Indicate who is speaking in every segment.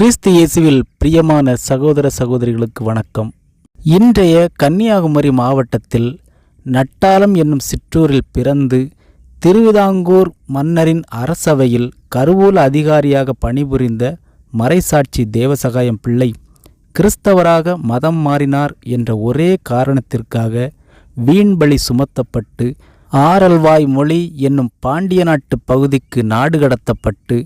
Speaker 1: கிறிஸ்து இயேசுவில் பிரியமான சகோதர சகோதரிகளுக்கு வணக்கம். இன்றைய கன்னியாகுமரி மாவட்டத்தில் நட்டாலம் என்னும் சிற்றூரில் பிறந்து திருவிதாங்கூர் மன்னரின் அரசவையில் கருவூல அதிகாரியாக பணிபுரிந்த மறைசாட்சி தேவசகாயம் பிள்ளை கிறிஸ்தவராக மதம் மாறினார் என்ற ஒரே காரணத்திற்காக வீண்பலி சுமத்தப்பட்டு ஆரல்வாய் மொழி என்னும் பாண்டிய நாட்டு பகுதிக்கு நாடு கடத்தப்பட்டு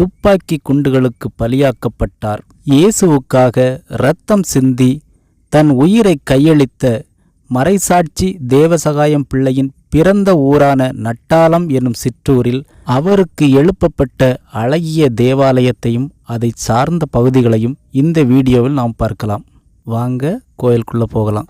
Speaker 1: துப்பாக்கி குண்டுகளுக்கு பலியாக்கப்பட்டார். இயேசுவுக்காக இரத்தம் சிந்தி தன் உயிரை கையளித்த மறைசாட்சி தேவசகாயம் பிள்ளையின் பிறந்த ஊரான நட்டாலம் என்னும் சிற்றூரில் அவருக்கு எழுப்பப்பட்ட அழகிய தேவாலயத்தையும் அதை சார்ந்த பகுதிகளையும் இந்த வீடியோவில் நாம் பார்க்கலாம். வாங்க கோயிலுக்குள்ளே போகலாம்.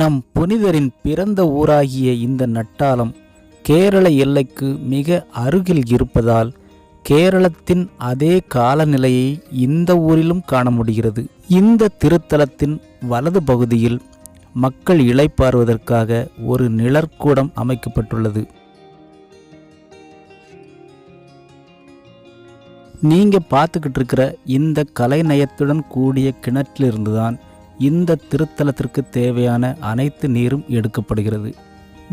Speaker 1: நம் புனிதரின் பிறந்த ஊராகிய இந்த நட்டாலம் கேரள எல்லைக்கு மிக அருகில் இருப்பதால் கேரளத்தின் அதே காலநிலையை இந்த ஊரிலும் காண முடிகிறது. இந்த திருத்தலத்தின் வலது பகுதியில் மக்கள் இளைப்பாறுவதற்காக ஒரு நிழற்கூடம் அமைக்கப்பட்டுள்ளது. நீங்க பார்த்துக்கிட்டு இருக்கிற இந்த கலைநயத்துடன் கூடிய கிணற்றிலிருந்து தான் இந்த திருத்தலத்திற்கு தேவையான அனைத்து நீரும் எடுக்கப்படுகிறது.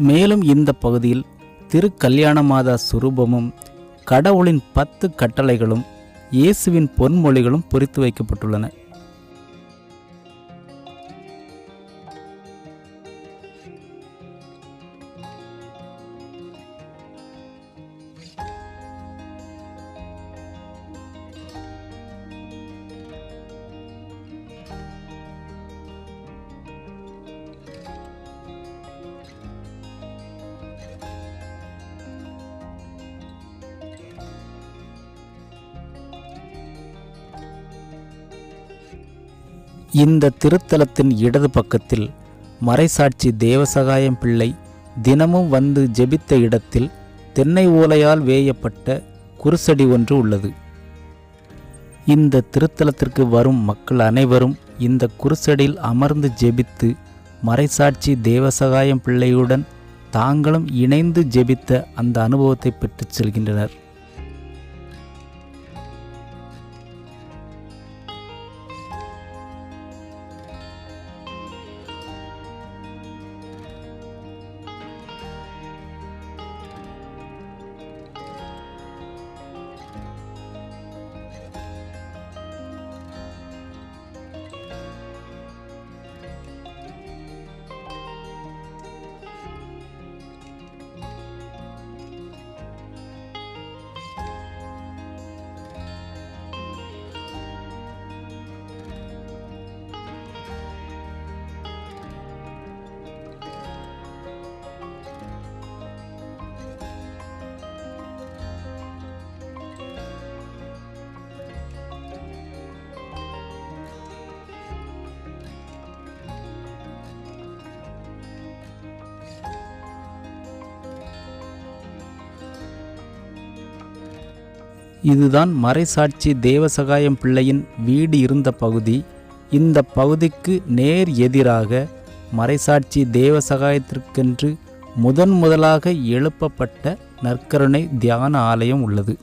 Speaker 1: மேலும் இந்த பகுதியில் திருக்கல்யாணமாதா சுரூபமும் கடவுளின் பத்து கட்டளைகளும் இயேசுவின் பொன்மொழிகளும் பொறித்து வைக்கப்பட்டுள்ளன. இந்த திருத்தலத்தின் இடது பக்கத்தில் மறைசாட்சி தேவசகாயம் பிள்ளை தினமும் வந்து ஜெபித்த இடத்தில் தென்னை ஓலையால் வேயப்பட்ட குருசடி ஒன்று உள்ளது. இந்த திருத்தலத்திற்கு வரும் மக்கள் அனைவரும் இந்த குருசடியில் அமர்ந்து ஜெபித்து மறைசாட்சி தேவசகாயம் பிள்ளையுடன் தாங்களும் இணைந்து ஜெபித்த அந்த அனுபவத்தை பெற்றுச் செல்கின்றனர். இதுதான் மறைசாட்சி தேவசகாயம் பிள்ளையின் வீடு இருந்த பகுதி. இந்த பகுதிக்கு நேர் எதிராக மறைசாட்சி தேவசகாயத்திற்கென்று முதன் முதலாக எழுப்பப்பட்ட நற்கருணை தியான ஆலயம் உள்ளது.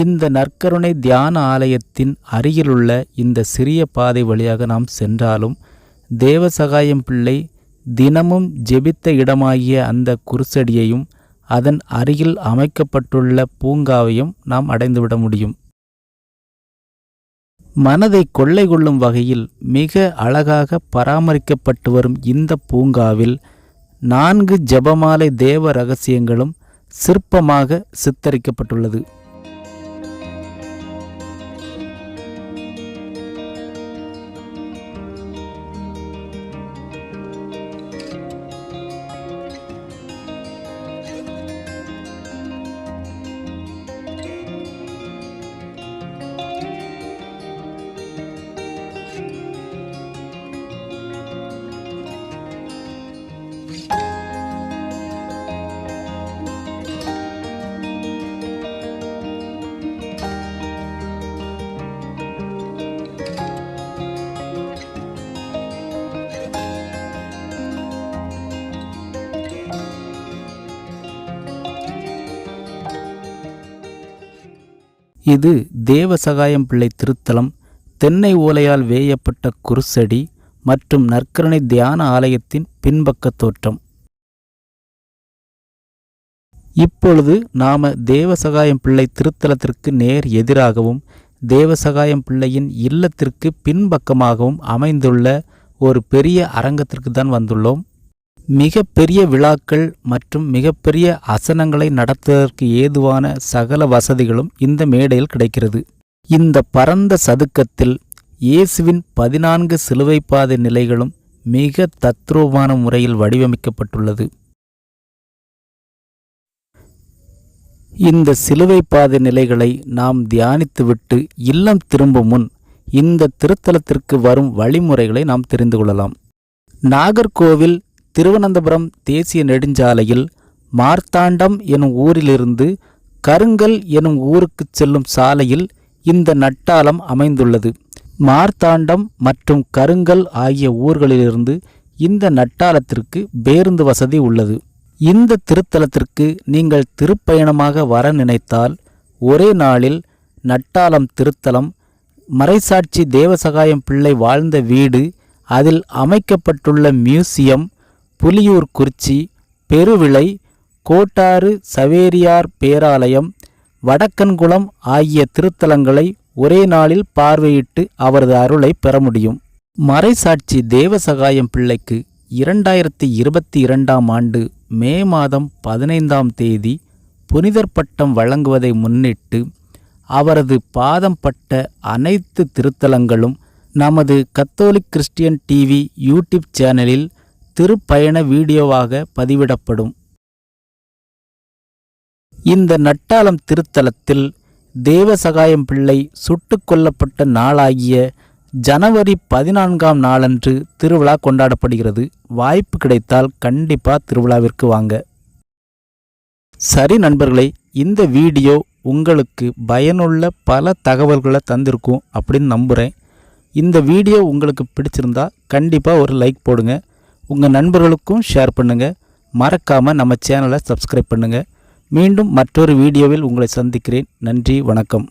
Speaker 1: இந்த நற்கருணை தியான ஆலயத்தின் அருகிலுள்ள இந்த சிறிய பாதை வழியாக நாம் சென்றாலும் தேவசகாயம் பிள்ளை தினமும் ஜெபித்த இடமாகிய அந்த குருசடியையும் அதன் அருகில் அமைக்கப்பட்டுள்ள பூங்காவையும் நாம் அடைந்துவிட முடியும். மனதை கொள்ளை கொள்ளும் வகையில் மிக அழகாக பராமரிக்கப்பட்டு வரும் இந்த பூங்காவில் நான்கு ஜபமாலை தேவ ரகசியங்களும் சிற்பமாக சித்தரிக்கப்பட்டுள்ளது. இது தேவசகாயம் பிள்ளை திருத்தலம் தென்னை ஓலையால் வேயப்பட்ட குருசடி மற்றும் நற்கரணை தியான ஆலயத்தின் பின்பக்க தோற்றம். இப்பொழுது நாம தேவசகாயம் பிள்ளை திருத்தலத்திற்கு நேர் எதிராகவும் தேவசகாயம் பிள்ளையின் இல்லத்திற்கு பின்பக்கமாகவும் அமைந்துள்ள ஒரு பெரிய அரங்கத்திற்கு தான் வந்துள்ளோம். மிகப்பெரிய விழாக்கள் மற்றும் மிகப்பெரிய அசனங்களை நடத்துவதற்கு ஏதுவான சகல வசதிகளும் இந்த மேடையில் கிடைக்கிறது. இந்த பரந்த சதுக்கத்தில் இயேசுவின் பதினான்கு சிலுவை பாதை நிலைகளும் மிக தத்ரூபமான முறையில் வடிவமைக்கப்பட்டுள்ளது. இந்த சிலுவை பாதை நிலைகளை நாம் தியானித்துவிட்டு இல்லம் திரும்பும் முன் இந்த திருத்தலத்திற்கு வரும் வழிமுறைகளை நாம் தெரிந்து கொள்ளலாம். நாகர்கோவில் திருவனந்தபுரம் தேசிய நெடுஞ்சாலையில் மார்த்தாண்டம் எனும் ஊரிலிருந்து கருங்கல் எனும் ஊருக்கு செல்லும் சாலையில் இந்த நட்டாலம் அமைந்துள்ளது. மார்த்தாண்டம் மற்றும் கருங்கல் ஆகிய ஊர்களிலிருந்து இந்த நட்டாலத்திற்கு பேருந்து வசதி உள்ளது. இந்த திருத்தலத்திற்கு நீங்கள் திருப்பயணமாக வர நினைத்தால் ஒரே நாளில் நட்டாலம் திருத்தலம் மறைசாட்சி தேவசகாயம் பிள்ளை வாழ்ந்த வீடு அதில் அமைக்கப்பட்டுள்ள மியூசியம் புலியூர் குறிச்சி பெருவிளை கோட்டாறு சவேரியார் பேராலயம் வடக்கன்குளம் ஆகிய திருத்தலங்களை ஒரே நாளில் பார்வையிட்டு அவரது அருளை பெற முடியும். மறைசாட்சி தேவசகாயம் பிள்ளைக்கு இரண்டாயிரத்தி இருபத்தி இரண்டாம் ஆண்டு மே மாதம் பதினைந்தாம் தேதி புனிதர் பட்டம் வழங்குவதை முன்னிட்டு அவரது பாதம் பட்ட அனைத்து திருத்தலங்களும் நமது கத்தோலிக் கிறிஸ்டியன் டிவி யூடியூப் சேனலில் திருப்பயண வீடியோவாக பதிவிடப்படும். இந்த நட்டாளம் திருத்தலத்தில் தேவசகாயம் பிள்ளை சுட்டுக் கொல்லப்பட்ட நாளாகிய ஜனவரி பதினான்காம் நாளன்று திருவிழா கொண்டாடப்படுகிறது. வாய்ப்பு கிடைத்தால் கண்டிப்பா திருவிழாவிற்கு வாங்க. சரி நண்பர்களே இந்த வீடியோ உங்களுக்கு பயனுள்ள பல தகவல்களை தந்திருக்கும் அப்படின்னு நம்புகிறேன் இந்த வீடியோ உங்களுக்கு பிடிச்சிருந்தா கண்டிப்பாக ஒரு லைக் போடுங்க. உங்கள் நண்பர்களுக்கும் ஷேர் பண்ணுங்கள் மறக்காமல் நம்ம சேனலை சப்ஸ்கிரைப் பண்ணுங்கள் மீண்டும் மற்றொரு வீடியோவில் உங்களை சந்திக்கிறேன். நன்றி வணக்கம்.